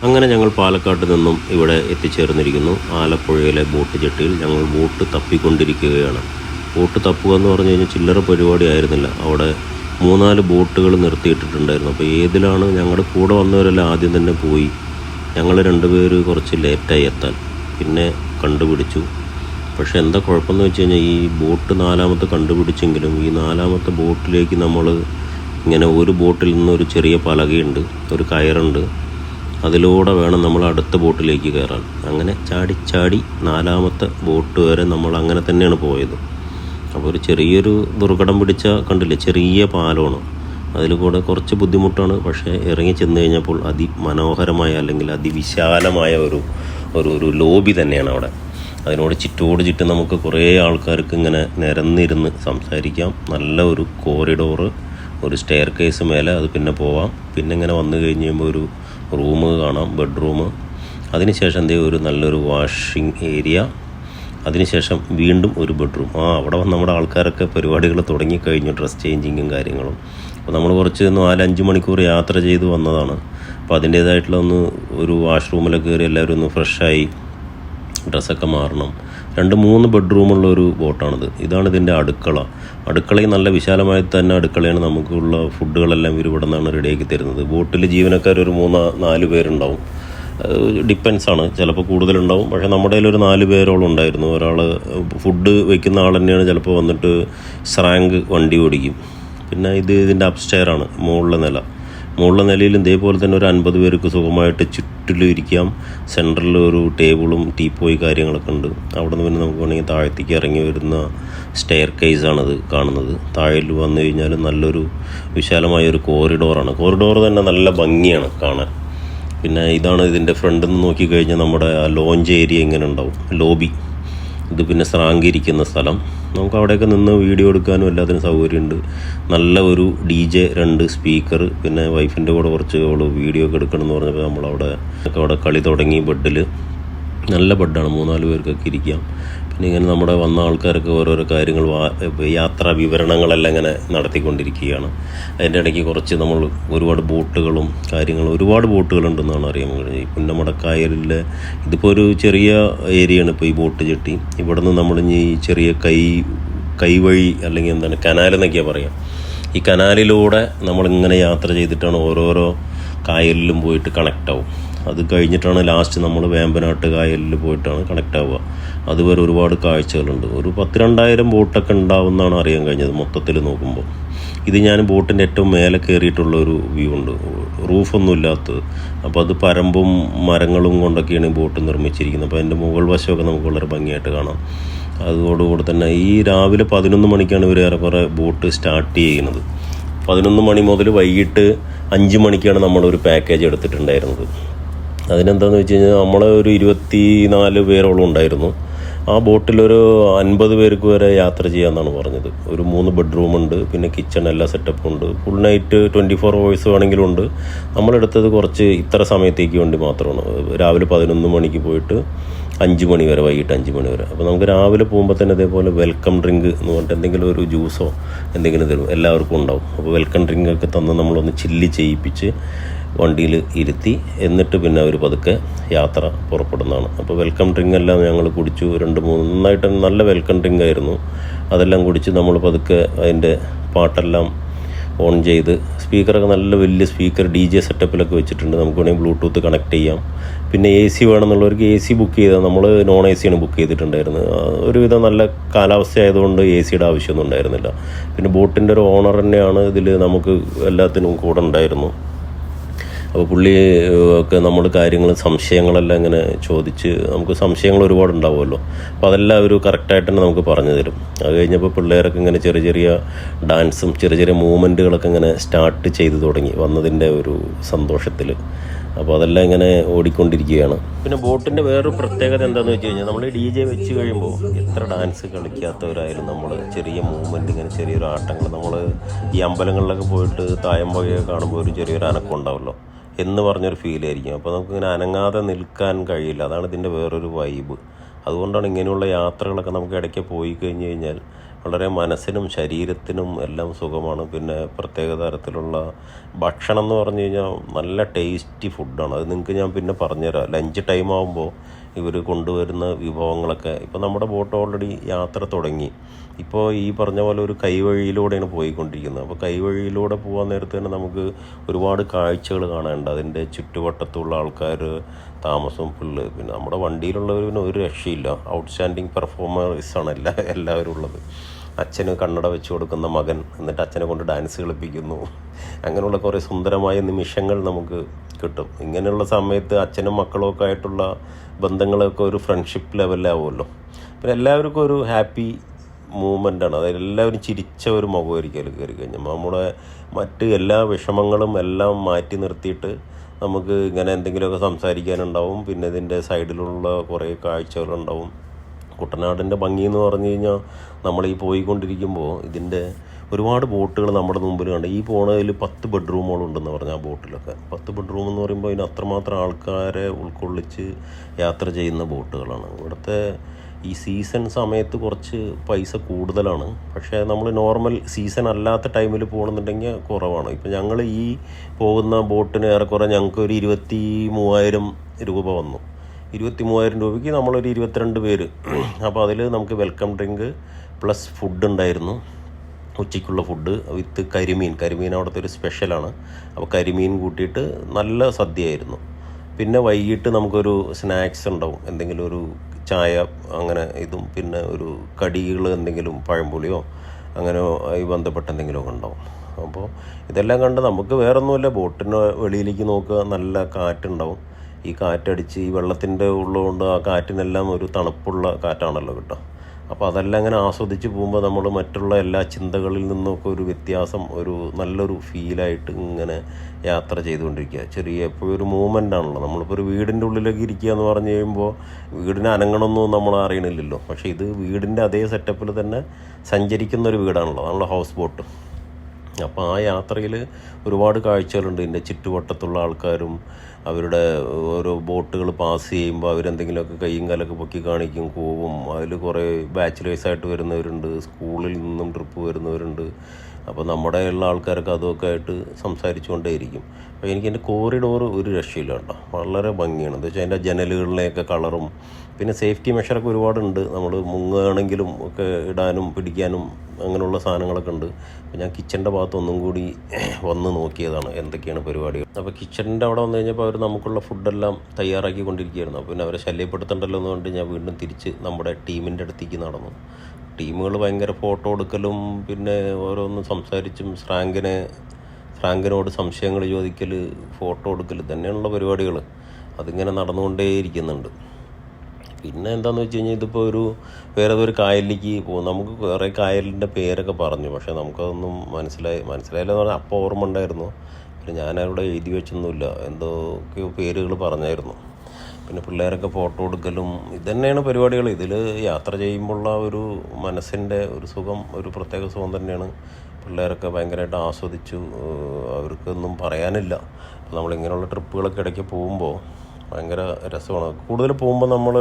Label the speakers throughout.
Speaker 1: അങ്ങനെ ഞങ്ങൾ പാലക്കാട്ട് നിന്നും ഇവിടെ എത്തിച്ചേർന്നിരിക്കുന്നു. ആലപ്പുഴയിലെ ബോട്ട് ജെട്ടിയിൽ ഞങ്ങൾ ബോട്ട് തപ്പിക്കൊണ്ടിരിക്കുകയാണ്. ബോട്ട് തപ്പുക എന്ന് പറഞ്ഞു കഴിഞ്ഞാൽ ചില്ലറ പരിപാടി ആയിരുന്നില്ല. അവിടെ മൂന്നാൽ ബോട്ടുകൾ നിർത്തിയിട്ടിട്ടുണ്ടായിരുന്നു. അപ്പോൾ ഏതിലാണ് ഞങ്ങളുടെ കൂടെ വന്നവരെല്ലാം ആദ്യം തന്നെ പോയി. ഞങ്ങൾ രണ്ടുപേര് കുറച്ച് ലേറ്റായി എത്താൻ. പിന്നെ കണ്ടുപിടിച്ചു. പക്ഷേ എന്താ കുഴപ്പമെന്ന് വെച്ച് കഴിഞ്ഞാൽ ഈ ബോട്ട് നാലാമത്തെ കണ്ടുപിടിച്ചെങ്കിലും ഈ നാലാമത്തെ ബോട്ടിലേക്ക് നമ്മൾ ഇങ്ങനെ ഒരു ബോട്ടിൽ നിന്ന് ഒരു ചെറിയ പലകയുണ്ട് ഒരു കയറുണ്ട്. അതിലൂടെ വേണം നമ്മൾ അടുത്ത ബോട്ടിലേക്ക് കയറാൻ. അങ്ങനെ ചാടി ചാടി നാലാമത്തെ ബോട്ട് വരെ നമ്മൾ അങ്ങനെ തന്നെയാണ് പോയത്. അപ്പോൾ ഒരു ചെറിയൊരു ദുർഘടം പിടിച്ച കണ്ടില്ലേ? ചെറിയ പാലമാണ് അതിൽ കൂടെ കുറച്ച് ബുദ്ധിമുട്ടാണ്. പക്ഷേ ഇറങ്ങി ചെന്ന് കഴിഞ്ഞപ്പോൾ അതിമനോഹരമായ അല്ലെങ്കിൽ അതിവിശാലമായ ഒരു ഒരു ഒരു ലോബി തന്നെയാണ് അവിടെ. അതിനോട് ചുറ്റോട് ചുറ്റും നമുക്ക് കുറേ ആൾക്കാർക്ക് ഇങ്ങനെ നിരന്നിരുന്ന് സംസാരിക്കാം. നല്ല ഒരു കോറിഡോറ് ഒരു സ്റ്റെയർ കേസ് മേലെ അത് പിന്നെ പോവാം. പിന്നെ ഇങ്ങനെ വന്നു കഴിഞ്ഞ് കഴിയുമ്പോൾ ഒരു റൂം കാണാം ബെഡ്റൂം. അതിനുശേഷം എന്തേ ഒരു നല്ലൊരു വാഷിംഗ് ഏരിയ അതിനുശേഷം വീണ്ടും ഒരു ബെഡ്റൂം. ആ അവിടെ നമ്മുടെ ആൾക്കാരൊക്കെ പരിപാടികൾ തുടങ്ങിക്കഴിഞ്ഞു ഡ്രസ് ചേഞ്ചിങ്ങും കാര്യങ്ങളും. അപ്പോൾ നമ്മൾ കുറച്ച് നാലഞ്ച് മണിക്കൂർ യാത്ര ചെയ്ത് വന്നതാണ്. അപ്പോൾ അതിന്റേതായിട്ടുള്ള ഒന്ന് ഒരു വാഷ്റൂമിലൊക്കെ കയറി എല്ലാവരും ഒന്ന് ഫ്രഷായി ഡ്രസ്സൊക്കെ മാറണം. രണ്ട് മൂന്ന് ബെഡ്റൂമുള്ള ഒരു ബോട്ടാണിത്. ഇതാണ് ഇതിന്റെ അടുക്കള. അടുക്കളയും നല്ല വിശാലമായി തന്നെ അടുക്കളയാണ് നമുക്കുള്ള ഫുഡുകളെല്ലാം ഇവർ ഇവിടെ നിന്നാണ് റെഡിയാക്കി തരുന്നത്. ബോട്ടിൽ ജീവനക്കാർ ഒരു മൂന്ന് നാല് പേരുണ്ടാവും. ആണ് ചിലപ്പോൾ കൂടുതലുണ്ടാവും. പക്ഷേ നമ്മുടെ കയ്യിൽ ഒരു നാല് പേരോളം ഉണ്ടായിരുന്നു. ഒരാൾ ഫുഡ് വയ്ക്കുന്ന ആൾ തന്നെയാണ് ചിലപ്പോൾ വന്നിട്ട് സ്രാങ്ക് വണ്ടി ഓടിക്കും. പിന്നെ ഇത് ഇതിന്റെ അപ്സ്റ്റെയർ ആണ് മുകളിലെ നില. മുകളിലെ നിലയിലും ഇതേപോലെ തന്നെ ഒരു അൻപത് പേർക്ക് സുഖമായിട്ട് ചുറ്റിലും ഇരിക്കാം. സെന്ററിൽ ഒരു ടേബിളും ടീപ്പോയി കാര്യങ്ങളൊക്കെ ഉണ്ട്. അവിടെ നിന്ന് പിന്നെ നമുക്ക് വേണമെങ്കിൽ താഴത്തേക്ക് ഇറങ്ങി വരുന്ന സ്റ്റെയർ കേസാണിത് കാണുന്നത്. താഴെ വന്നു കഴിഞ്ഞാൽ നല്ലൊരു വിശാലമായ ഒരു കോറിഡോറാണ് കോറിഡോർ തന്നെ നല്ല ഭംഗിയാണ് കാണാൻ. പിന്നെ ഇതാണ് ഇതിന്റെ ഫ്രണ്ടിൽ നിന്ന് നോക്കിക്കഴിഞ്ഞാൽ നമ്മുടെ ലോഞ്ച് ഏരിയ ഇങ്ങനെ ഉണ്ടാവും. ലോബി ഇത് പിന്നെ സ്രാങ്കിരിക്കുന്ന സ്ഥലം. നമുക്ക് അവിടെയൊക്കെ നിന്ന് വീഡിയോ എടുക്കാനും എല്ലാത്തിനും സൗകര്യമുണ്ട്. നല്ല ഒരു ഡി ജെ രണ്ട് സ്പീക്കർ പിന്നെ വൈഫിന്റെ കൂടെ കുറച്ച് അവൾ വീഡിയോ ഒക്കെ എടുക്കണം എന്ന് പറഞ്ഞപ്പോൾ നമ്മളവിടെ അവിടെ കളി തുടങ്ങി ബെഡിൽ നല്ല ബെഡാണ് മൂന്നാൽ പേർക്കൊക്കെ ഇരിക്കാം. ഇങ്ങനെ നമ്മുടെ വന്ന ആൾക്കാർക്ക് ഓരോരോ കാര്യങ്ങൾ യാത്രാ വിവരണങ്ങളെല്ലാം ഇങ്ങനെ നടത്തിക്കൊണ്ടിരിക്കുകയാണ്. അതിന്റെ ഇടയ്ക്ക് കുറച്ച് നമ്മൾ ഒരുപാട് ബോട്ടുകളും കാര്യങ്ങളും ഒരുപാട് ബോട്ടുകളുണ്ടെന്നാണ് അറിയാൻ കഴിഞ്ഞത് ഈ പുന്നമടക്കായലിലെ ഇതിപ്പോൾ ഒരു ചെറിയ ഏരിയയാണ് ഇപ്പോൾ ഈ ബോട്ട് ചെട്ടി ഇവിടെ നിന്ന് നമ്മൾ ഈ ചെറിയ കൈ കൈവഴി അല്ലെങ്കിൽ എന്താണ് കനാൽ എന്നൊക്കെയാണ് പറയാം. ഈ കനാലിലൂടെ നമ്മളിങ്ങനെ യാത്ര ചെയ്തിട്ടാണ് ഓരോരോ കായലിലും പോയിട്ട് കണക്റ്റ് ആവും. അത് കഴിഞ്ഞിട്ടാണ് ലാസ്റ്റ് നമ്മൾ വേമ്പനാട്ട് കായലിൽ പോയിട്ടാണ് കണക്റ്റ് ആവുക. അതുവരെ ഒരുപാട് കാഴ്ചകളുണ്ട്. ഒരു പത്ത് രണ്ടായിരം ബോട്ടൊക്കെ ഉണ്ടാവുമെന്നാണ് അറിയാൻ കഴിഞ്ഞത് മൊത്തത്തിൽ നോക്കുമ്പോൾ. ഇത് ഞാൻ ബോട്ടിന്റെ ഏറ്റവും മേലെ കയറിയിട്ടുള്ള ഒരു വ്യൂ ഉണ്ട്. റൂഫൊന്നും ഇല്ലാത്തത് അപ്പോൾ അത് പരമ്പും മരങ്ങളും കൊണ്ടൊക്കെയാണ് ഈ ബോട്ട് നിർമ്മിച്ചിരിക്കുന്നത്. അപ്പോൾ അതിന്റെ മുകൾ വശമൊക്കെ നമുക്ക് വളരെ ഭംഗിയായിട്ട് കാണാം. അതോടുകൂടി തന്നെ ഈ രാവിലെ പതിനൊന്ന് മണിക്കാണ് ഇവർ ഏറെക്കുറെ ബോട്ട് സ്റ്റാർട്ട് ചെയ്യുന്നത്. പതിനൊന്ന് മണി മുതൽ വൈകിട്ട് അഞ്ച് മണിക്കാണ് നമ്മളൊരു പാക്കേജ് എടുത്തിട്ടുണ്ടായിരുന്നത്. അതിനെന്താണെന്ന് വെച്ച് കഴിഞ്ഞാൽ നമ്മളെ ഒരു ഇരുപത്തി നാല് പേരോളം ഉണ്ടായിരുന്നു. ആ ബോട്ടിലൊരു അൻപത് പേർക്ക് വരെ യാത്ര ചെയ്യാമെന്നാണ് പറഞ്ഞത്. ഒരു മൂന്ന് ബെഡ്റൂം ഉണ്ട് പിന്നെ കിച്ചൺ എല്ലാ സെറ്റപ്പും ഉണ്ട് full night twenty four hours വേണമെങ്കിലും ഉണ്ട്. നമ്മളെടുത്തത് കുറച്ച് ഇത്ര സമയത്തേക്ക് വേണ്ടി മാത്രമാണ്. രാവിലെ പതിനൊന്ന് മണിക്ക് പോയിട്ട് അഞ്ച് മണി വരെ വൈകിട്ട് അഞ്ച് മണി വരെ. അപ്പോൾ നമുക്ക് രാവിലെ പോകുമ്പോൾ തന്നെ ഇതേപോലെ വെൽക്കം ഡ്രിങ്ക് എന്ന് പറഞ്ഞിട്ട് എന്തെങ്കിലും ഒരു ജ്യൂസോ എന്തെങ്കിലും തരും. എല്ലാവർക്കും ഉണ്ടാവും. അപ്പോൾ വെൽക്കം ഡ്രിങ്ക് ഒക്കെ തന്ന് നമ്മളൊന്ന് ചില്ലി ചെയ്യിപ്പിച്ച് വണ്ടിയിൽ ഇരുത്തി എന്നിട്ട് പിന്നെ അവർ പതുക്കെ യാത്ര പുറപ്പെടുന്നതാണ്. അപ്പോൾ വെൽക്കം ഡ്രിങ്ക് എല്ലാം ഞങ്ങൾ കുടിച്ചു. രണ്ട് മൂന്ന് നന്നായിട്ട് നല്ല വെൽക്കം ഡ്രിങ്ക് ആയിരുന്നു. അതെല്ലാം കുടിച്ച് നമ്മൾ പതുക്കെ അതിന്റെ പാട്ടെല്ലാം ഓൺ ചെയ്ത് സ്പീക്കറൊക്കെ നല്ല വലിയ സ്പീക്കർ ഡി ജെ സെറ്റപ്പിലൊക്കെ വെച്ചിട്ടുണ്ട്. നമുക്ക് വേണമെങ്കിൽ ബ്ലൂടൂത്ത് കണക്ട് ചെയ്യാം. പിന്നെ എ സി വേണമെന്നുള്ളവർക്ക് എ സി ബുക്ക് ചെയ്താൽ നമ്മൾ നോൺ എ സിയാണ് ബുക്ക് ചെയ്തിട്ടുണ്ടായിരുന്നത്. ഒരുവിധം നല്ല കാലാവസ്ഥ ആയതുകൊണ്ട് എ സിയുടെ ആവശ്യമൊന്നും ഉണ്ടായിരുന്നില്ല. പിന്നെ ബോട്ടിന്റെ ഒരു ഓണർ തന്നെയാണ് ഇതിൽ നമുക്ക് എല്ലാത്തിനും കൂടെ ഉണ്ടായിരുന്നു. അപ്പോൾ പുള്ളി ഒക്കെ നമ്മൾ കാര്യങ്ങൾ സംശയങ്ങളെല്ലാം ഇങ്ങനെ ചോദിച്ച് നമുക്ക് സംശയങ്ങൾ ഒരുപാട് ഉണ്ടാവുമല്ലോ. അപ്പോൾ അതെല്ലാം ഒരു കറക്റ്റായിട്ട് തന്നെ നമുക്ക് പറഞ്ഞു തരും. അത് കഴിഞ്ഞപ്പോൾ പിള്ളേരൊക്കെ ഇങ്ങനെ ചെറിയ ചെറിയ ഡാൻസും ചെറിയ ചെറിയ മൂവ്മെന്റുകളൊക്കെ ഇങ്ങനെ സ്റ്റാർട്ട് ചെയ്ത് തുടങ്ങി വന്നതിന്റെ ഒരു സന്തോഷത്തിൽ അപ്പോൾ അതെല്ലാം ഇങ്ങനെ ഓടിക്കൊണ്ടിരിക്കുകയാണ്. പിന്നെ ബോട്ടിന്റെ വേറൊരു പ്രത്യേകത എന്താണെന്ന് വെച്ച് കഴിഞ്ഞാൽ നമ്മൾ ഡി ജെ വെച്ച് കഴിയുമ്പോൾ എത്ര ഡാൻസ് കളിക്കാത്തവരായാലും നമ്മൾ ചെറിയ മൂവ്മെന്റ് ഇങ്ങനെ ചെറിയൊരു ആട്ടങ്ങൾ നമ്മൾ ഈ അമ്പലങ്ങളിലൊക്കെ പോയിട്ട് തായമ്പകയൊക്കെ കാണുമ്പോൾ ഒരു ചെറിയൊരു അനക്കം ഉണ്ടാവുമല്ലോ എന്ന് പറഞ്ഞൊരു ഫീലായിരിക്കും അപ്പോൾ നമുക്കിങ്ങനെ അനങ്ങാതെ നിൽക്കാൻ കഴിയില്ല. അതാണ് ഇതിന്റെ വേറൊരു വൈബ് അതുകൊണ്ടാണ് ഇങ്ങനെയുള്ള യാത്രകളൊക്കെ നമുക്ക് ഇടയ്ക്ക് പോയി കഴിഞ്ഞ് കഴിഞ്ഞാൽ വളരെ മനസ്സിനും ശരീരത്തിനും എല്ലാം സുഖമാണ്. പിന്നെ പ്രത്യേക തരത്തിലുള്ള ഭക്ഷണം എന്ന് പറഞ്ഞു കഴിഞ്ഞാൽ നല്ല ടേസ്റ്റി ഫുഡാണ് അത് നിങ്ങൾക്ക് ഞാൻ പിന്നെ പറഞ്ഞുതരാം. ലഞ്ച് ടൈം ആകുമ്പോൾ ഇവർ കൊണ്ടുവരുന്ന വിഭവങ്ങളൊക്കെ. ഇപ്പോൾ നമ്മുടെ ബോട്ട് ഓൾറെഡി യാത്ര തുടങ്ങി. ഇപ്പോൾ ഈ പറഞ്ഞ പോലെ ഒരു കൈവഴിയിലൂടെയാണ് പോയിക്കൊണ്ടിരിക്കുന്നത്. അപ്പോൾ കൈവഴിയിലൂടെ പോകാൻ നേരത്തെ തന്നെ നമുക്ക് ഒരുപാട് കാഴ്ചകൾ കാണാനുണ്ട്. അതിന്റെ ചുറ്റുവട്ടത്തുള്ള ആൾക്കാർ താമസം ഫുള്ള്. പിന്നെ നമ്മുടെ വണ്ടിയിലുള്ളവർ പിന്നെ ഒരു രക്ഷയില്ല. ഔട്ട്സ്റ്റാൻഡിങ് പെർഫോമേഴ്സാണ് എല്ലാ എല്ലാവരും ഉള്ളത്. അച്ഛന് കണ്ണട വെച്ച് കൊടുക്കുന്ന മകൻ. എന്നിട്ട് അച്ഛനെ കൊണ്ട് ഡാൻസ് കളിപ്പിക്കുന്നു. അങ്ങനെയുള്ള കുറേ സുന്ദരമായ നിമിഷങ്ങൾ നമുക്ക് കിട്ടും. ഇങ്ങനെയുള്ള സമയത്ത് അച്ഛനും മക്കളും ഒക്കെ ആയിട്ടുള്ള ബന്ധങ്ങളൊക്കെ ഒരു ഫ്രണ്ട്ഷിപ്പ് ലെവലിലാവുമല്ലോ പിന്നെ എല്ലാവർക്കും ഒരു ഹാപ്പി മൂവ്മെന്റാണ് അതായത് എല്ലാവരും ചിരിച്ച ഒരു മുഖമായിരിക്കും കയറി കഴിഞ്ഞാൽ. നമ്മുടെ മറ്റ് എല്ലാ വിഷമങ്ങളും എല്ലാം മാറ്റി നിർത്തിയിട്ട് നമുക്ക് ഇങ്ങനെ എന്തെങ്കിലുമൊക്കെ സംസാരിക്കാനുണ്ടാവും. പിന്നെ ഇതിന്റെ സൈഡിലുള്ള കുറേ കാഴ്ചകളുണ്ടാവും. കുട്ടനാടിന്റെ ഭംഗി എന്ന് പറഞ്ഞു കഴിഞ്ഞാൽ നമ്മൾ ഈ പോയിക്കൊണ്ടിരിക്കുമ്പോൾ ഇതിന്റെ ഒരുപാട് ബോട്ടുകൾ നമ്മുടെ മുമ്പിൽ കണ്ട് ഈ പോണതിൽ പത്ത് ബെഡ്റൂമുകളുണ്ടെന്ന് പറഞ്ഞ ആ ബോട്ടിലൊക്കെ. പത്ത് ബെഡ്റൂം എന്ന് പറയുമ്പോൾ അതിന് അത്രമാത്രം ആൾക്കാരെ ഉൾക്കൊള്ളിച്ച് യാത്ര ചെയ്യുന്ന ബോട്ടുകളാണ്. ഇവിടുത്തെ ഈ സീസൺ സമയത്ത് കുറച്ച് പൈസ കൂടുതലാണ്. പക്ഷേ നമ്മൾ നോർമൽ സീസൺ അല്ലാത്ത ടൈമിൽ പോകണമെന്നുണ്ടെങ്കിൽ കുറവാണ്. ഇപ്പം ഞങ്ങൾ ഈ പോകുന്ന ബോട്ടിന് ഏറെക്കുറെ ഞങ്ങൾക്ക് ഒരു ഇരുപത്തി മൂവായിരം രൂപ വന്നു. ഇരുപത്തി മൂവായിരം രൂപയ്ക്ക് നമ്മളൊരു ഇരുപത്തിരണ്ട് പേര്. അപ്പോൾ അതിൽ നമുക്ക് വെൽക്കം ഡ്രിങ്ക് പ്ലസ് ഫുഡ് ഉണ്ടായിരുന്നു. ഉച്ചയ്ക്കുള്ള ഫുഡ് വിത്ത് കരിമീൻ. കരിമീൻ അവിടുത്തെ ഒരു സ്പെഷ്യലാണ് അപ്പോൾ കരിമീൻ കൂട്ടിയിട്ട് നല്ല സദ്യയായിരുന്നു. പിന്നെ വൈകിട്ട് നമുക്കൊരു സ്നാക്സ് ഉണ്ടാവും. എന്തെങ്കിലും ഒരു ചായ അങ്ങനെ ഇതും പിന്നെ ഒരു കടികൾ എന്തെങ്കിലും പഴംപൊളിയോ അങ്ങനെ ഈ ബന്ധപ്പെട്ട എന്തെങ്കിലുമൊക്കെ ഉണ്ടാവും. അപ്പോൾ ഇതെല്ലാം കണ്ട് നമുക്ക് വേറൊന്നുമില്ല ബോട്ടിന് വെളിയിലേക്ക് നോക്കുക നല്ല കാറ്റുണ്ടാവും. ഈ കാറ്റടിച്ച് ഈ വെള്ളത്തിന്റെ ഉള്ളതുകൊണ്ട് ആ കാറ്റിനെല്ലാം ഒരു തണുപ്പുള്ള കാറ്റാണല്ലോ കിട്ടുക. അപ്പോൾ അതെല്ലാം അങ്ങനെ ആസ്വദിച്ച് പോകുമ്പോൾ നമ്മൾ മറ്റുള്ള എല്ലാ ചിന്തകളിൽ നിന്നൊക്കെ ഒരു വ്യത്യാസം ഒരു നല്ലൊരു ഫീലായിട്ട് ഇങ്ങനെ യാത്ര ചെയ്തുകൊണ്ടിരിക്കുക. ചെറിയ എപ്പോഴും ഒരു മൂവ്മെന്റ് ആണല്ലോ. നമ്മളിപ്പോൾ ഒരു വീടിന്റെ ഉള്ളിലേക്ക് ഇരിക്കുക എന്ന് പറഞ്ഞു കഴിയുമ്പോൾ വീടിനെ അനങ്ങണമെന്നൊന്നും നമ്മൾ അറിയണില്ലല്ലോ. പക്ഷേ ഇത് വീടിന്റെ അതേ സെറ്റപ്പിൽ തന്നെ സഞ്ചരിക്കുന്ന ഒരു വീടാണല്ലോ. നമ്മളെ ഹൗസ് ബോട്ട് അപ്പോൾ ആ യാത്രയിൽ ഒരുപാട് കാഴ്ചകളുണ്ട്. ഇതിന്റെ ചുറ്റുവട്ടത്തുള്ള ആൾക്കാരും അവരുടെ ഓരോ ബോട്ടുകൾ പാസ് ചെയ്യുമ്പോൾ അവരെന്തെങ്കിലുമൊക്കെ കൈയും കാലൊക്കെ പൊക്കി കാണിക്കും കൂവും. അതിൽ കുറേ ബാച്ചിലേഴ്സായിട്ട് വരുന്നവരുണ്ട് സ്കൂളിൽ നിന്നും ട്രിപ്പ് വരുന്നവരുണ്ട്. അപ്പോൾ നമ്മുടെ ഉള്ള ആൾക്കാരൊക്കെ അതുമൊക്കെ ആയിട്ട് സംസാരിച്ചുകൊണ്ടേയിരിക്കും. അപ്പോൾ എനിക്ക് എന്റെ കോറിഡോർ ഒരു രക്ഷയില്ല കേട്ടോ. വളരെ ഭംഗിയാണ്. എന്താ വെച്ചാൽ അതിന്റെ ജനലുകളിലെയൊക്കെ കളറും പിന്നെ സേഫ്റ്റി മെഷറൊക്കെ ഒരുപാടുണ്ട്. നമ്മൾ മുങ്ങുകയാണെങ്കിലും ഒക്കെ ഇടാനും പിടിക്കാനും അങ്ങനെയുള്ള സാധനങ്ങളൊക്കെ ഉണ്ട്. അപ്പോൾ ഞാൻ കിച്ചന്റെ ഭാഗത്ത് ഒന്നും കൂടി വന്ന് നോക്കിയതാണ് എന്തൊക്കെയാണ് പരിപാടികൾ. അപ്പോൾ കിച്ചണിന്റെ അവിടെ വന്നു കഴിഞ്ഞപ്പോൾ അവർ നമുക്കുള്ള ഫുഡെല്ലാം തയ്യാറാക്കി കൊണ്ടിരിക്കുകയായിരുന്നു അപ്പോൾ പിന്നെ അവരെ ശല്യപ്പെടുത്തണ്ടല്ലോ എന്ന് കൊണ്ട് ഞാൻ വീണ്ടും തിരിച്ച് നമ്മുടെ ടീമിന്റെ അടുത്തേക്ക് നടന്നു. ടീമുകൾ ഭയങ്കര ഫോട്ടോ എടുക്കലും പിന്നെ ഓരോന്ന് സംസാരിച്ചും ശ്രാങ്കിനെ ഫ്രാങ്കിനോട് സംശയങ്ങൾ ചോദിക്കൽ ഫോട്ടോ എടുക്കൽ തന്നെയുള്ള പരിപാടികൾ അതിങ്ങനെ നടന്നുകൊണ്ടേയിരിക്കുന്നുണ്ട്. പിന്നെ എന്താണെന്ന് വെച്ച് കഴിഞ്ഞാൽ ഇതിപ്പോൾ ഒരു വേറെ ഒരു കായലിലേക്ക് പോകും. നമുക്ക് വേറെ കായലിന്റെ പേരൊക്കെ പറഞ്ഞു പക്ഷേ നമുക്കതൊന്നും മനസ്സിലായി മനസ്സിലായില്ല എന്ന് പറഞ്ഞാൽ അപ്പോൾ ഓർമ്മ ഉണ്ടായിരുന്നു. പിന്നെ ഞാനവിടെ എഴുതി വെച്ചൊന്നുമില്ല. എന്തൊക്കെയോ പേരുകൾ പറഞ്ഞായിരുന്നു. പിന്നെ പിള്ളേരൊക്കെ ഫോട്ടോ എടുക്കലും ഇതന്നെയാണ് പരിപാടികൾ. ഇതിൽ യാത്ര ചെയ്യുമ്പോഴുള്ള ഒരു മനസ്സിന്റെ ഒരു സുഖം ഒരു പ്രത്യേക സുഖം തന്നെയാണ്. പിള്ളേരൊക്കെ ഭയങ്കരമായിട്ട് ആസ്വദിച്ചു. അവർക്കൊന്നും പറയാനില്ല. നമ്മളിങ്ങനെയുള്ള ട്രിപ്പുകളൊക്കെ ഇടയ്ക്ക് പോകുമ്പോൾ ഭയങ്കര രസമാണ്. കൂടുതൽ പോകുമ്പോൾ നമ്മൾ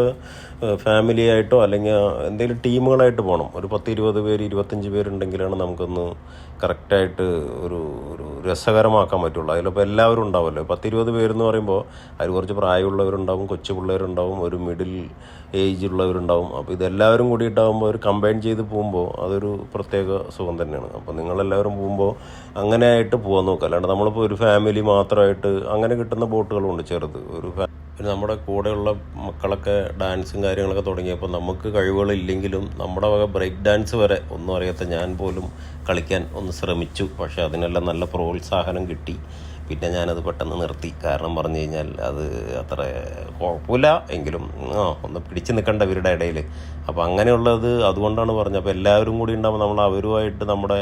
Speaker 1: ഫാമിലി ആയിട്ടോ അല്ലെങ്കിൽ എന്തെങ്കിലും ടീമുകളായിട്ട് പോകണം. ഒരു പത്ത് ഇരുപത് പേര് ഇരുപത്തഞ്ച് പേരുണ്ടെങ്കിലാണ് നമുക്കൊന്ന് കറക്റ്റായിട്ട് ഒരു ഒരു രസകരമാക്കാൻ പറ്റുള്ളൂ. അതിലിപ്പോൾ എല്ലാവരും ഉണ്ടാവുമല്ലോ. പത്തിരുപത് പേരെന്ന് പറയുമ്പോൾ അതിൽ കുറച്ച് പ്രായമുള്ളവരുണ്ടാവും കൊച്ചു പിള്ളേരുണ്ടാവും ഒരു മിഡിൽ ഏജ് ഉള്ളവരുണ്ടാവും. അപ്പോൾ ഇതെല്ലാവരും കൂടിയിട്ടാകുമ്പോൾ ഒരു കമ്പൈൻ ചെയ്ത് പോകുമ്പോൾ അതൊരു പ്രത്യേക സുഖം തന്നെയാണ്. അപ്പോൾ നിങ്ങളെല്ലാവരും പോകുമ്പോൾ അങ്ങനെയായിട്ട് പോകാൻ നോക്കുക. അല്ലാണ്ട് നമ്മളിപ്പോൾ ഒരു ഫാമിലി മാത്രമായിട്ട് അങ്ങനെ കിട്ടുന്ന ബോട്ടുകളുണ്ട് ചെറുത്. ഒരു പിന്നെ നമ്മുടെ കൂടെയുള്ള മക്കളൊക്കെ ഡാൻസും കാര്യങ്ങളൊക്കെ തുടങ്ങിയപ്പോൾ നമുക്ക് കഴിവുകളില്ലെങ്കിലും നമ്മുടെ വക ബ്രേക്ക് ഡാൻസ് വരെ ഒന്നും അറിയാത്ത ഞാൻ പോലും കളിക്കാൻ ഒന്ന് ശ്രമിച്ചു. പക്ഷേ അതിനെല്ലാം നല്ല പ്രോത്സാഹനം കിട്ടി. പിന്നെ ഞാനത് പെട്ടെന്ന് നിർത്തി. കാരണം പറഞ്ഞു കഴിഞ്ഞാൽ അത് അത്ര കുഴപ്പമില്ല എങ്കിലും ആ ഒന്ന് പിടിച്ചു നിൽക്കേണ്ട ഇവരുടെ ഇടയിൽ അപ്പോൾ അങ്ങനെയുള്ളത് അതുകൊണ്ടാണ് പറഞ്ഞത്. അപ്പോൾ എല്ലാവരും കൂടി ഉണ്ടാകുമ്പോൾ നമ്മൾ അവരുമായിട്ട് നമ്മുടെ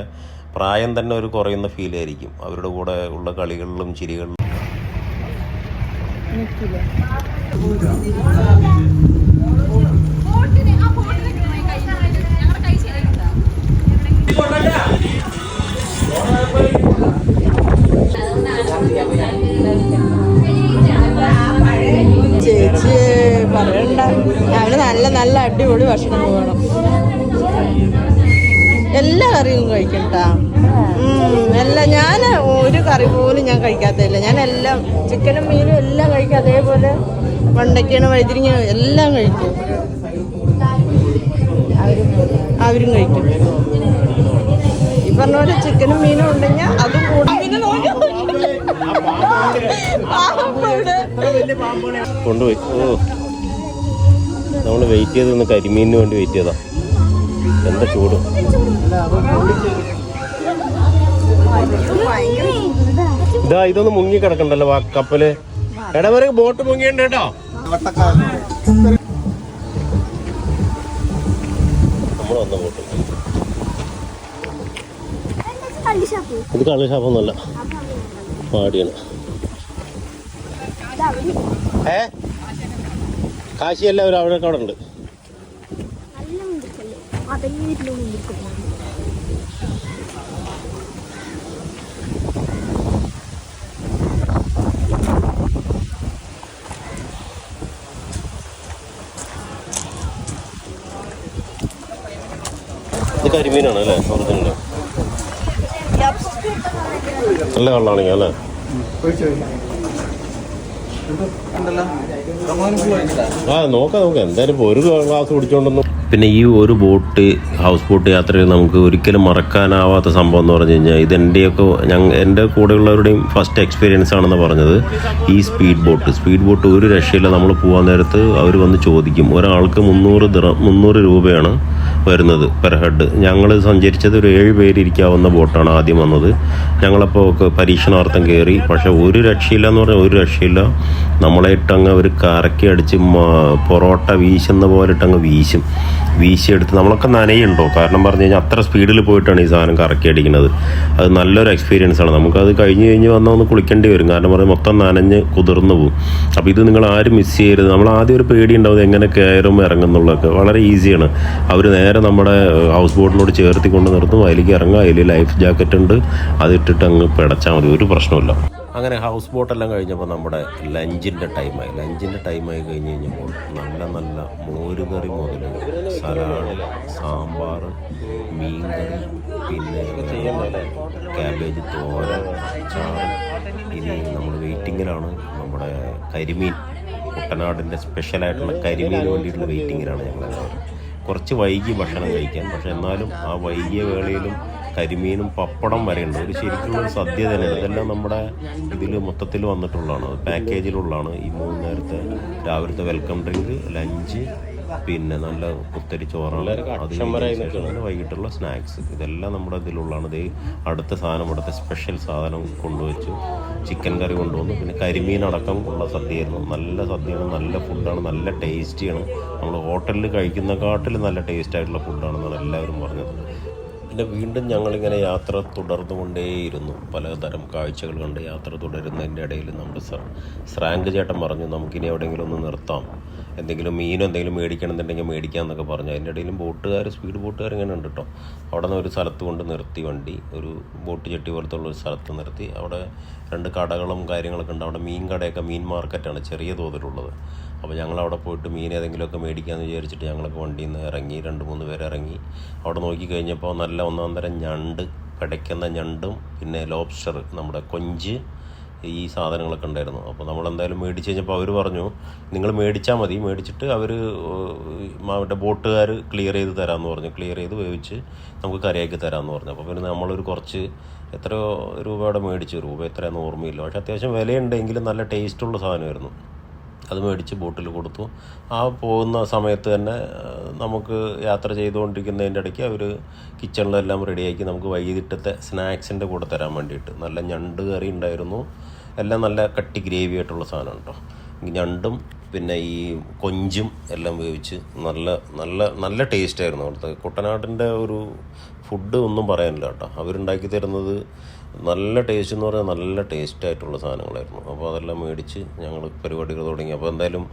Speaker 1: പ്രായം തന്നെ ഒരു കുറയുന്ന ഫീലായിരിക്കും അവരുടെ കൂടെ ഉള്ള കളികളിലും ചിരികളിലും
Speaker 2: ശരിയുണ്ടോ
Speaker 3: ചേച്ചി പറയണ്ട. ഞങ്ങൾ നല്ല നല്ല അടിപൊളി ഭക്ഷണം വേണം എല്ലാ കറിയും കഴിക്കും കേട്ടാ എല്ലാം ഞാൻ ഒരു കറി പോലും ഞാൻ കഴിക്കാത്തതില്ല. ഞാൻ എല്ലാം ചിക്കനും മീനും എല്ലാം കഴിക്കും. അതേപോലെ വണ്ടക്കണ വഴുതിരിങ്ങ എല്ലാം കഴിക്കും. അവരും കഴിക്കും. ഈ പറഞ്ഞ പോലെ ചിക്കനും മീനും ഉണ്ടെങ്കിൽ അതും കൂടി. പിന്നെ നോക്കി പാമ്പ് ഇവിടെ.
Speaker 1: കൊണ്ടുപോയി. ഓ. നമ്മൾ വെയിറ്റ് ചെയ്ത് നിന്ന് കരിമീനിന് വേണ്ടി വെയിറ്റ് ചെയ്താ. എന്താ ചൂട്? ഇതാ ഇതൊന്ന് മുങ്ങി കിടക്കണ്ടല്ലോ ആ കപ്പൽ. ഇടവരെ ബോട്ട് മുങ്ങിയുണ്ട് കേട്ടോ. ഇത് കള്ള് ഷാപ്പൊന്നുമല്ല പാടിയാണ്. ഏ? കാശിയല്ല എല്ലാവരും അവിടെ അവിടെ ഉണ്ട്. ഇത് കരിമീനാണ് അല്ലേ? നല്ല കള്ളാണെങ്കിൽ അല്ലേ? ആ നോക്കാം നോക്കാം. എന്തായാലും ഒരു ഗ്ലാസ് കുടിച്ചോണ്ടൊന്നും പിന്നെ ഈ ഒരു ബോട്ട് ഹൗസ് ബോട്ട് യാത്രയിൽ നമുക്ക് ഒരിക്കലും മറക്കാനാവാത്ത സംഭവം എന്ന് പറഞ്ഞു കഴിഞ്ഞാൽ ഇത് എന്റെയൊക്കെ ഞങ്ങൾ എന്റെ കൂടെയുള്ളവരുടെയും ഫസ്റ്റ് എക്സ്പീരിയൻസ് ആണെന്ന് പറഞ്ഞത് ഈ സ്പീഡ് ബോട്ട് സ്പീഡ് ബോട്ട് ഒരു രക്ഷയില്ല. നമ്മൾ പോകാൻ നേരത്ത് അവർ വന്ന് ചോദിക്കും. ഒരാൾക്ക് മുന്നൂറ് ദിറ മുന്നൂറ് രൂപയാണ് വരുന്നത് പെർ ഹെഡ് ഞങ്ങൾ സഞ്ചരിച്ചത് ഒരു ഏഴ് പേരിരിക്കാവുന്ന ബോട്ടാണ് ആദ്യം വന്നത്. ഞങ്ങളപ്പോൾ പരീക്ഷണാർത്ഥം കയറി പക്ഷേ ഒരു രക്ഷയില്ല എന്ന് പറഞ്ഞാൽ ഒരു രക്ഷയില്ല. നമ്മളെ ഇട്ടങ്ങ് ഒരു കറക്കി അടിച്ച് പൊറോട്ട വീശുന്ന പോലെ ഇട്ടങ്ങ് വീശും. വീശിയെടുത്ത് നമ്മളൊക്കെ നനയുണ്ടോ? കാരണം പറഞ്ഞു കഴിഞ്ഞാൽ അത്ര സ്പീഡിൽ പോയിട്ടാണ് ഈ സാധനം കറക്കി അടിക്കുന്നത്. അത് നല്ലൊരു എക്സ്പീരിയൻസ് ആണ്. നമുക്കത് കഴിഞ്ഞ് കഴിഞ്ഞ് വന്നാൽ ഒന്ന് കുളിക്കേണ്ടി വരും. കാരണം പറഞ്ഞാൽ മൊത്തം നനഞ്ഞ് കുതിർന്നു പോകും അപ്പോൾ ഇത് നിങ്ങൾ ആരും മിസ് ചെയ്യരുത്. നമ്മൾ ആദ്യം ഒരു പേടി ഉണ്ടാവും എങ്ങനെ കയറും ഇറങ്ങുന്നുള്ളതൊക്കെ വളരെ ഈസിയാണ് അവർ നേരെ നമ്മുടെ ഹൗസ് ബോട്ടിനോട് ചേർത്തി കൊണ്ട് നിർത്തും. അതിലേക്ക് ഇറങ്ങുക അതിൽ ലൈഫ് ജാക്കറ്റ് ഉണ്ട്. അതിട്ടിട്ട് അങ്ങ് പിടച്ചാൽ മതി. ഒരു പ്രശ്നമില്ല അങ്ങനെ ഹൗസ് ബോട്ടെല്ലാം കഴിഞ്ഞപ്പോൾ നമ്മുടെ ലഞ്ചിന്റെ ടൈമായി ലഞ്ചിന്റെ ടൈമായി കഴിഞ്ഞ് കഴിഞ്ഞപ്പോൾ നല്ല നല്ല മോരുകറി മുതൽ സലാഡ് സാമ്പാർ മീൻകറി പിന്നെ ക്യാബേജ് തോര ചാറ് ഇനി നമ്മൾ വെയിറ്റിങ്ങിലാണ് നമ്മുടെ കരിമീൻ കുട്ടനാടിന്റെ സ്പെഷ്യലായിട്ടുള്ള കരിമീൻ വേണ്ടിയിട്ടുള്ള വെയിറ്റിങ്ങിലാണ് ഞങ്ങളെല്ലാവരും. കുറച്ച് വൈകി ഭക്ഷണം കഴിക്കാൻ. പക്ഷെ എന്നാലും ആ വൈകിയ വേളയിലും കരിമീനും പപ്പടം വരെയുണ്ട് ഒരു ശരിക്കുള്ള ഒരു സദ്യ തന്നെ. ഇതെല്ലാം നമ്മുടെ ഇതിൽ മൊത്തത്തിൽ വന്നിട്ടുള്ളതാണ്. പാക്കേജിലുള്ളതാണ് ഈ മൂന്ന് നേരത്തെ രാവിലത്തെ വെൽക്കം ഡ്രിങ്ക് ലഞ്ച് പിന്നെ നല്ല കുത്തരി ചോറാണ്. അത് വൈകിട്ടുള്ള സ്നാക്സ്. ഇതെല്ലാം നമ്മുടെ ഇതിലുള്ളതാണ്. ഇത് അടുത്ത സാധനം ഇവിടുത്തെ സ്പെഷ്യൽ സാധനം കൊണ്ടുവച്ചു ചിക്കൻ കറി കൊണ്ടുവന്നു. പിന്നെ കരിമീൻ അടക്കം ഉള്ള സദ്യയായിരുന്നു. നല്ല സദ്യയാണ് നല്ല ഫുഡാണ് നല്ല ടേസ്റ്റിയാണ് നമ്മൾ ഹോട്ടലിൽ കഴിക്കുന്നതിനെക്കാട്ടിലും നല്ല ടേസ്റ്റ് ആയിട്ടുള്ള ഫുഡാണെന്നാണ് എല്ലാവരും പറഞ്ഞത്. പിന്നെ വീണ്ടും ഞങ്ങളിങ്ങനെ യാത്ര തുടർന്നുകൊണ്ടേയിരുന്നു. പലതരം കാഴ്ചകൾ കണ്ട് യാത്ര തുടരുന്നതിന്റെ ഇടയിൽ നമ്മുടെ സ്രാങ്ക് ചേട്ടൻ പറഞ്ഞു നമുക്കിനി എവിടെയെങ്കിലും ഒന്ന് നിർത്താം. എന്തെങ്കിലും മീനോ എന്തെങ്കിലും മേടിക്കണമെന്നുണ്ടെങ്കിൽ മേടിക്കാമെന്നൊക്കെ പറഞ്ഞു. അതിന്റെ ഇടയിലും ബോട്ടുകാർ സ്പീഡ് ബോട്ടുകാർ ഇങ്ങനെ ഉണ്ട് കേട്ടോ. അവിടെ നിന്ന് ഒരു സ്ഥലത്ത് കൊണ്ട് നിർത്തി വണ്ടി. ഒരു ബോട്ട് ചെട്ടി പോലത്തുള്ള ഒരു സ്ഥലത്ത് നിർത്തി. അവിടെ രണ്ട് കടകളും കാര്യങ്ങളൊക്കെ ഉണ്ട്. അവിടെ മീൻ കടയൊക്കെ മീൻ മാർക്കറ്റാണ് ചെറിയ തോതിലുള്ളത്. അപ്പോൾ ഞങ്ങൾ അവിടെ പോയിട്ട് മീൻ ഏതെങ്കിലുമൊക്കെ മേടിക്കാമെന്ന് വിചാരിച്ചിട്ട് ഞങ്ങളൊക്കെ വണ്ടിയിൽ നിന്ന് ഇറങ്ങി രണ്ട് മൂന്ന് പേര് ഇറങ്ങി. അവിടെ നോക്കി കഴിഞ്ഞപ്പോൾ നല്ല ഒന്നാം തരം ഞണ്ട് പിടയ്ക്കുന്ന ഞണ്ടും പിന്നെ ലോബ്സ്റ്റർ നമ്മുടെ കൊഞ്ച് ഈ സാധനങ്ങളൊക്കെ ഉണ്ടായിരുന്നു. അപ്പോൾ നമ്മൾ എന്തായാലും മേടിച്ച് കഴിഞ്ഞപ്പോൾ അവർ പറഞ്ഞു നിങ്ങൾ മേടിച്ചാൽ മതി. മേടിച്ചിട്ട് അവർ അവരുടെ ബോട്ടുകാർ ക്ലിയർ ചെയ്ത് തരാമെന്ന് പറഞ്ഞു. ക്ലിയർ ചെയ്ത് വേവിച്ച് നമുക്ക് കറിയാക്കി തരാമെന്ന് പറഞ്ഞു. അപ്പോൾ പിന്നെ നമ്മളൊരു കുറച്ച് എത്രയോ രൂപയുടെ മേടിച്ചു. രൂപ എത്രയാണെന്ന് ഓർമ്മയില്ല. പക്ഷേ അത്യാവശ്യം വിലയുണ്ടെങ്കിലും നല്ല ടേസ്റ്റുള്ള സാധനമായിരുന്നു. അത് മേടിച്ച് ബോട്ടിൽ കൊടുത്തു. ആ പോകുന്ന സമയത്ത് തന്നെ നമുക്ക് യാത്ര ചെയ്തുകൊണ്ടിരിക്കുന്നതിന്റെ ഇടയ്ക്ക് അവർ കിച്ചണിലെല്ലാം റെഡിയാക്കി നമുക്ക് വൈകിട്ടത്തെ സ്നാക്സിന്റെ കൂടെ തരാൻ വേണ്ടിയിട്ട്. നല്ല ഞണ്ട് കറി ഉണ്ടായിരുന്നു. എല്ലാം നല്ല കട്ടി ഗ്രേവി ആയിട്ടുള്ള സാധനം കേട്ടോ ഞണ്ടും പിന്നെ ഈ കൊഞ്ചും എല്ലാം വേവിച്ച് നല്ല നല്ല നല്ല ടേസ്റ്റ് ആയിരുന്നു അവിടുത്തെ. കുട്ടനാടിന്റെ ഒരു ഫുഡ് ഒന്നും പറയാനില്ല കേട്ടോ അവരുണ്ടാക്കി തരുന്നത് നല്ല ടേസ്റ്റ് എന്ന് പറഞ്ഞാൽ നല്ല ടേസ്റ്റ് ആയിട്ടുള്ള സാധനങ്ങളായിരുന്നു. അപ്പോൾ അതെല്ലാം മേടിച്ച് ഞങ്ങൾ പരിപാടികൾ തുടങ്ങി. അപ്പോൾ എന്തായാലും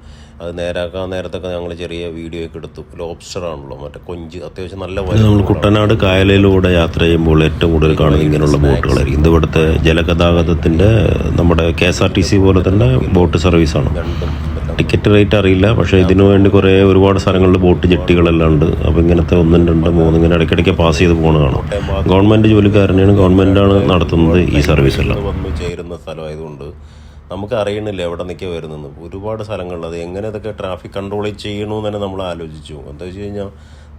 Speaker 1: അത് നേരാക്കാൻ നേരത്തൊക്കെ ഞങ്ങൾ ചെറിയ വീഡിയോ ഒക്കെ എടുത്തു. ലോബ്സ്റ്റർ ആണല്ലോ മറ്റേ കൊഞ്ച്. അത്യാവശ്യം നല്ല നമ്മൾ കുട്ടനാട് കായലിലൂടെ യാത്ര ചെയ്യുമ്പോൾ ഏറ്റവും കൂടുതൽ കാണുന്നത് ഇങ്ങനെയുള്ള ബോട്ടുകളായിരിക്കും. ഇത് ഇവിടുത്തെ ജലഗതാഗതത്തിന്റെ നമ്മുടെ K S R T C പോലെ തന്നെ ബോട്ട് സർവീസാണ്. ടിക്കറ്റ് റേറ്റ് അറിയില്ല പക്ഷേ ഇതിനു വേണ്ടി കുറേ ഒരുപാട് സ്ഥലങ്ങളിൽ ബോട്ട് ജെട്ടികളെല്ലാം ഉണ്ട്. അപ്പോൾ ഇങ്ങനത്തെ ഒന്നും രണ്ട് മൂന്ന് ഇങ്ങനെ ഇടയ്ക്കിടയ്ക്ക് പാസ് ചെയ്ത് പോകണതാണ് ഗവൺമെന്റ് ജോലിക്കാരനെയാണ് ഗവൺമെന്റാണ് നടത്തുന്നത് ഈ സർവീസ് എല്ലാം വന്നു ചേരുന്ന സ്ഥലമായതുകൊണ്ട് നമുക്ക് അറിയണില്ല എവിടെ നിൽക്കുക വരുന്നെന്ന് ഒരുപാട് സ്ഥലങ്ങളിൽ അത് എങ്ങനെ ഇതൊക്കെ ട്രാഫിക് കൺട്രോൾ ചെയ്യണമെന്ന് തന്നെ നമ്മൾ ആലോചിച്ചു. എന്താ വെച്ച് കഴിഞ്ഞാൽ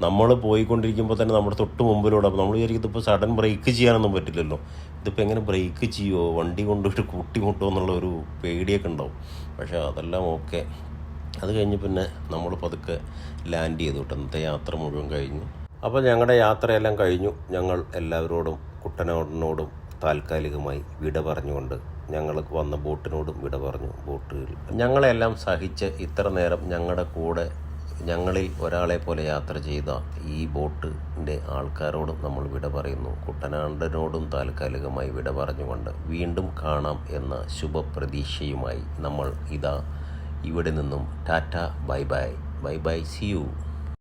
Speaker 1: നമ്മൾ പോയിക്കൊണ്ടിരിക്കുമ്പോൾ തന്നെ നമ്മുടെ തൊട്ട് മുമ്പിലൂടെ അപ്പോൾ നമ്മൾ വിചാരിക്കും ഇപ്പോൾ സഡൻ ബ്രേക്ക് ചെയ്യാനൊന്നും പറ്റില്ലല്ലോ. ഇതിപ്പോൾ എങ്ങനെ ബ്രേക്ക് ചെയ്യുമോ വണ്ടി കൊണ്ടുപോയിട്ട് കൂട്ടിമുട്ടുമോ എന്നുള്ള ഒരു പേടിയൊക്കെ ഉണ്ടാവും. പക്ഷേ അതെല്ലാം ഓക്കെ അത് കഴിഞ്ഞ് പിന്നെ നമ്മൾ പതുക്കെ ലാൻഡ് ചെയ്തു കേട്ടോ. യാത്ര മുഴുവൻ കഴിഞ്ഞു. അപ്പോൾ ഞങ്ങളുടെ യാത്രയെല്ലാം കഴിഞ്ഞു. ഞങ്ങൾ എല്ലാവരോടും കുട്ടനോടനോടും താൽക്കാലികമായി വിട പറഞ്ഞുകൊണ്ട് ഞങ്ങൾ വന്ന ബോട്ടിനോടും വിട പറഞ്ഞു. ബോട്ടുകൾ ഞങ്ങളെല്ലാം സഹിച്ച് ഇത്ര നേരം ഞങ്ങളുടെ കൂടെ ഞങ്ങളിൽ ഒരാളെ പോലെ യാത്ര ചെയ്ത ഈ ബോട്ടിന്റെ ആൾക്കാരോടും നമ്മൾ വിട പറയുന്നു. കുട്ടനാടിനോടും താൽക്കാലികമായി വിട പറഞ്ഞുകൊണ്ട് വീണ്ടും കാണാം എന്ന ശുഭപ്രതീക്ഷയുമായി നമ്മൾ ഇതാ ഇവിടെ നിന്നും tata bye bye. Bye bye see you